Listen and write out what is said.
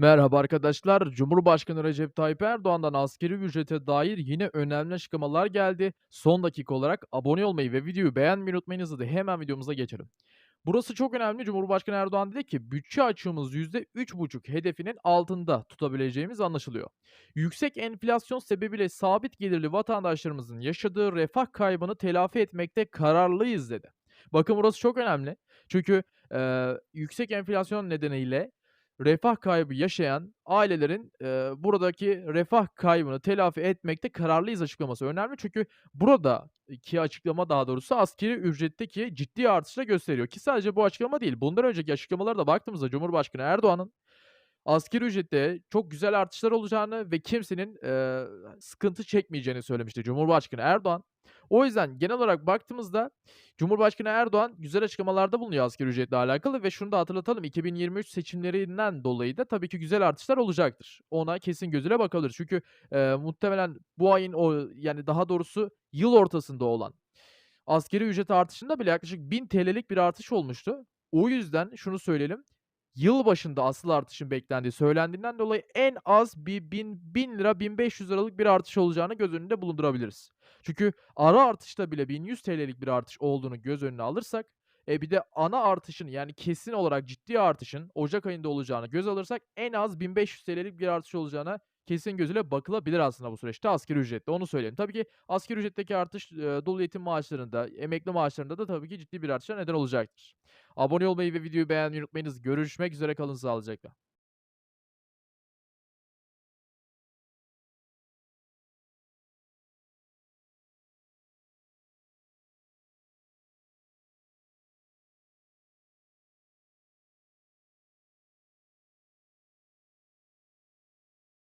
Merhaba arkadaşlar. Cumhurbaşkanı Recep Tayyip Erdoğan'dan asgari ücrete dair yine önemli açıklamalar geldi. Son dakika olarak abone olmayı ve videoyu beğenmeyi unutmayınız dedi. Hemen videomuza geçelim. Burası çok önemli. Cumhurbaşkanı Erdoğan dedi ki bütçe açığımız %3,5 hedefinin altında tutabileceğimiz anlaşılıyor. Yüksek enflasyon sebebiyle sabit gelirli vatandaşlarımızın yaşadığı refah kaybını telafi etmekte kararlıyız dedi. Bakın burası çok önemli. Çünkü eee, yüksek enflasyon nedeniyle refah kaybı yaşayan ailelerin, eee, buradaki refah kaybını telafi etmekte kararlıyız açıklaması önemli. Çünkü buradaki açıklama daha doğrusu asgari ücretteki ciddi artışı da gösteriyor ki sadece bu açıklama değil. Bundan önceki açıklamalara da baktığımızda Cumhurbaşkanı Erdoğan'ın asgari ücrette çok güzel artışlar olacağını ve kimsenin, eee, sıkıntı çekmeyeceğini söylemişti Cumhurbaşkanı Erdoğan. O yüzden genel olarak baktığımızda Cumhurbaşkanı Erdoğan güzel açıklamalarda bulunuyor asgari ücretle alakalı ve şunu da hatırlatalım 2023 seçimlerinden dolayı da tabii ki güzel artışlar olacaktır. Ona kesin gözüyle bakılır. Çünkü, eee, muhtemelen bu ayın o yani daha doğrusu yıl ortasında olan asgari ücret artışında bile yaklaşık ₺1000'lik bir artış olmuştu. O yüzden şunu söyleyelim, yılbaşında asıl artışın beklendiği söylendiğinden dolayı en az bir bin bin lira, ₺1.500'lık bir artış olacağını göz önünde bulundurabiliriz. Çünkü ara artışta bile ₺1.100'lik bir artış olduğunu göz önüne alırsak, e, bir de ana artışın yani kesin olarak ciddi artışın ocak ayında olacağını göze alırsak en az ₺1.500'lik bir artış olacağına kesin gözüyle bakılabilir aslında bu süreçte asgari ücrette, onu söyleyeyim. Tabii ki asgari ücretteki artış, eee, dul yetim maaşlarında, emekli maaşlarında da tabii ki ciddi bir artışa neden olacaktır. Abone olmayı ve videoyu beğenmeyi unutmayınız. Görüşmek üzere, kalın sağlıcakla.